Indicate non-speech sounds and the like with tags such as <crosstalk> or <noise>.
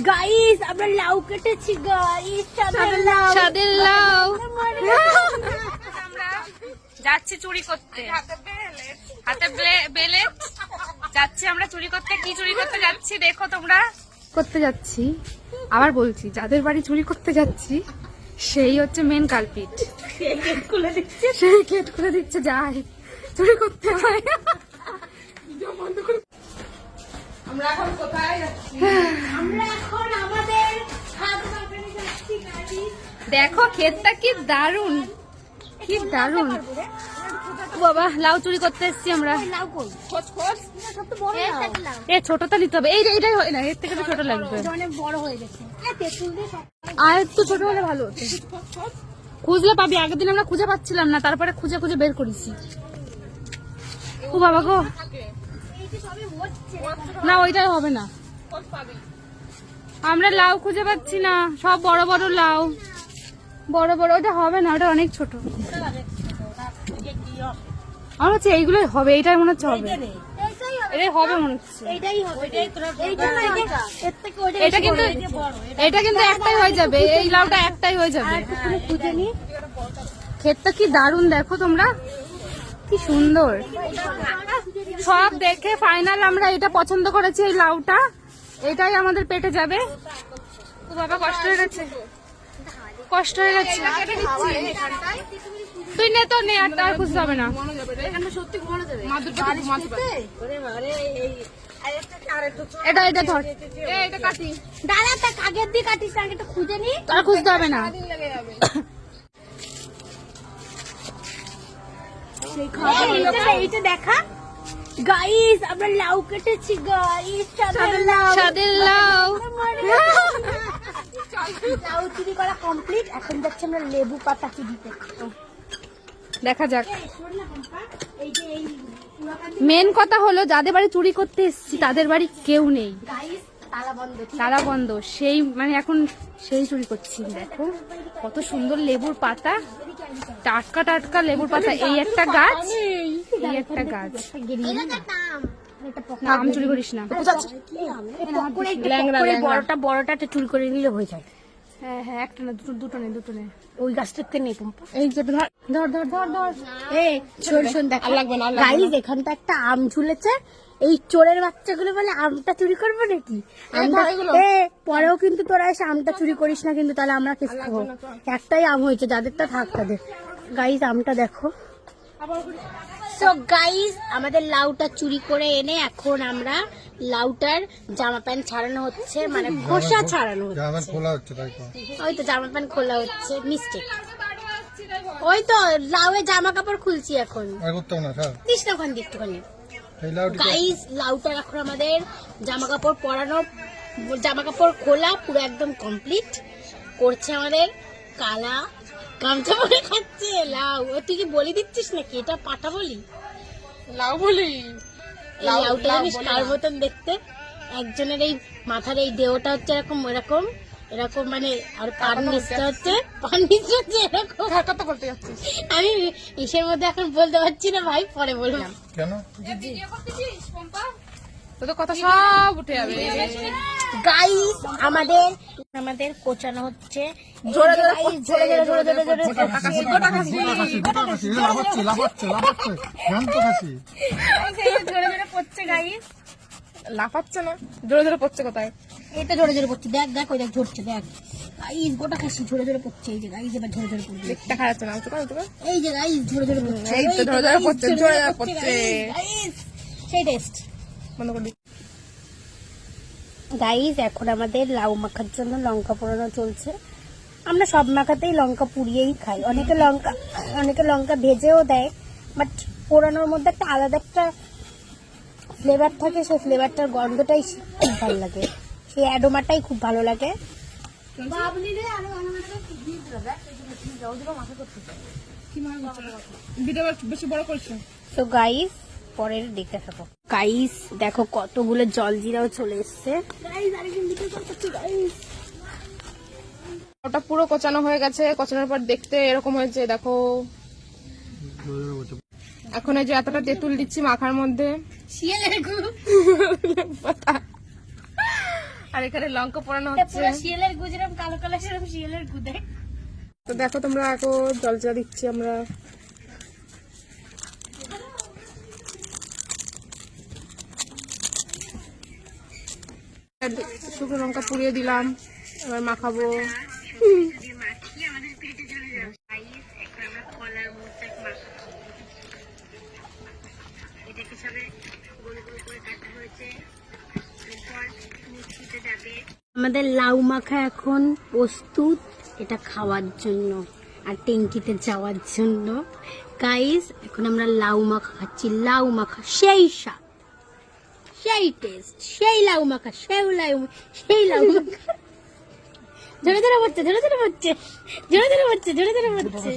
Guys আমরা লাউ কেটেছি গাইস সাদের লাউ। আমরা <laughs> যাচ্ছি চুরি করতে। হাতে বেলে। যাচ্ছি আমরা চুরি করতে। কি চুরি করতে যাচ্ছি দেখো তোমরা। করতে যাচ্ছি। আবার বলছি যাদের বাড়ি চুরি করতে যাচ্ছি সেই হচ্ছে মেন কালপিট খুলে দিচ্ছি সেই গেট খুলে দিচ্ছে যাই চুরি করতে হয় <laughs> আমরা এখন আমাদের ছাদ বাগানে যাচ্ছি গাইস দেখো ক্ষেতটা কি দারুণ। কি দারুণ। বাবা লাউ চুরি করতে এসছি আমরা। এ ছোটটা নিতে হবে। এই এইটাই হয় না এর থেকে তো ছোট লাগবে। বড় হয়ে দিয়ে সব আর একটু ছোট হলে ভালো হতো। খুঁজলে পাবি আগের দিন আমরা খুঁজে পাচ্ছিলাম না তারপরে খুঁজে খুঁজে বের করেছি। ও বাবা গো। না, ওইটাই হবে না। আমরা লাউ খুঁজে পাচ্ছি না, সব বড় বড় লাউ। বড় বড় ওটা হবে না, ওটা অনেক ছোট। আমার হচ্ছে এইগুলোই হবে, এইটাই মনে হচ্ছে হবে। এইটাই হবে মনে হচ্ছে। এটা কিন্তু একটাই হয়ে যাবে, এই লাউটা একটাই হয়ে যাবে। ক্ষেতটা কি দারুণ, দেখো তোমরা। কি সুন্দর। সব দেখে ফাইনাল আমরা এটা পছন্দ করেছি এই লাউটা। এটাই আমাদের পেটে যাবে। বাবা কষ্ট হয়ে গেছে। কষ্ট হয়ে গেছে। তুই নে তো নে আর তার খুঁজতে হবে না। এটা এটা ধর। কাটি। দাদা তা কাগের দিয়ে কাটিস আগে তো খুঁজে নি। তার খুঁজতে হবে না। এইটা দেখা। গাইস আমরা লাউ কেটেছি গাইস সাদের লাউ। সাদের লাউ। লাউ চুরি করা কমপ্লিট এখন যাচ্ছি আমরা লেবু পাতা দিতে দেখা যাক। মেন কথা হলো যাদের বাড়ি চুরি করতে এসছি তাদের বাড়ি কেউ নেই। তালা বন্ধ সেই মানে এখন সেই চুরি করছি দেখো। কত সুন্দর লেবুর পাতা। টাটকা টাটকা লেবুর পাতা। এই একটা গাছ। এই একটা গাছ। আম চুরি করিস না। করে বড়টা বড়টা চুরি করে নিলে হয়ে যায়। হ্যাঁ হ্যাঁ একটা না দুটো দুটো নে দুটো নে। ওই গাছটাতে নেই পম্পা। এই যে ধর ধর ধর ধর ধর। এই শোন শোন দেখ। লাগবে না, আর লাগবে গাইস এখানটা একটা আম ঝুলেছে। এই চোরের বাচ্চাগুলো বলে আমটা চুরি করব নাকি? আমটা এ পরেও কিন্তু তোরা এসে আমটা চুরি করিস না কিন্তু তাহলে আমরা কেস খাব। একটাই আম হয়েছে যাদেরটা থাক তাদের। গাইস আমটা দেখো। সো গাইস আমাদের লাউটা চুরি করে এনে এখন আমরা লাউটার জামা প্যান্ট ছাড়ানো হচ্ছে মানে খোসা ছাড়ানো হচ্ছে। ওই তো জামা প্যান্ট খোলা হচ্ছে মিস্টেক ওই তো লাউয়ের জামা কাপড় খুলছি এখন। না ওখান একটুখানি। এই লাউটি গাইস লাউটা এখন আমাদের জামা কাপড় পরানো জামা কাপড় খোলা পুরো একদম কমপ্লিট করছে আমাদের কালা গামছা পরে খাচ্ছে। লাউ ও তুই কি বলি দিচ্ছিস নাকি? এটা পাঠা বলি? লাউ বলি। এই লাউটা জানিস কার মতন দেখতে? একজনের এই মাথার এই দেহটা হচ্ছে এরকম এরকম এরকম মানে আর পান নিচটা হচ্ছে পান নিচটা হচ্ছে এরকম। কত বলতে যাচ্ছিস। আমি ইসের মধ্যে এখন বলতে পারছি না ভাই পরে বললাম কেন? তোদের কথা সব উঠে যাবে। গাইস আমাদের আমাদের কোচানো হচ্ছে। জোরে জোরে জোরে জোরে জোরে জোরে লাফাচ্ছে না। জোরে জোরে পড়ছে কোথায়? এটা জোরে জোরে পড়ছে। দেখ দেখ ওই দেখ ঝরছে দেখ। গাইস গোটা খাসি ঝরে ঝরে পড়ছে। এই যে গাইস এবার ঝরে ঝরে পড়ছে দেখা যাচ্ছে না। এই যে গাইস ঝরে ঝরে পড়ছে। এই তো ঝরে ঝরে পড়ছে, ঝরে ঝরে পড়ছে। সেই টেস্ট বন্ধ করে দিই। এখন আমাদের লাউ মাখার জন্য লঙ্কা পোড়ানো চলছে। আমরা সব মাখাতেই লঙ্কা পুড়িয়েই খাই। অনেকে লঙ্কা অনেকে লঙ্কা ভেজেও দেয় বাট পোড়ানোর মধ্যে একটা আলাদা একটা ফ্লেভার থাকে। সেই ফ্লেভারটার গন্ধটাই খুব ভালো লাগে। সেই অ্যাডোমাটাই খুব ভালো লাগে। ভিডিও বেশি বড় করছ। তো গাইস পরের দেখতে থাকো গাইস দেখো কতগুলো জল জিরাও চলে এসছে। ওটা পুরো কোচানো হয়ে গেছে। কোচানোর পর দেখতে এরকম হয়েছে দেখো। এখন এই যে এতটা তেঁতুল দিচ্ছি মাখার মধ্যে। <laughs> আর এখানে লঙ্কা পোড়ানো হচ্ছে। শিয়ালের গুজরাম কালো কালো সেরকম শিয়ালের গুদে তো দেখো তোমরা এখন জল চা দিচ্ছি আমরা। শুকনো লঙ্কা পুড়িয়ে দিলাম, এবার মাখাবো। আমাদের লাউ মাখা এখন প্রস্তুত এটা খাওয়ার জন্য আর ট্যাঙ্কিতে যাওয়ার জন্য। গাইস এখন আমরা লাউ মাখা খাচ্ছি, লাউ মাখা সেই স্বাদ। সেই টেস্ট সেই লাউ মাখা সেই লাউ সেই লাউ মাখা। ধরে ধরে পড়ছে, ধরে ধরে পড়ছে, ধরে ধরে পড়ছে, ধরে ধরে পড়ছে।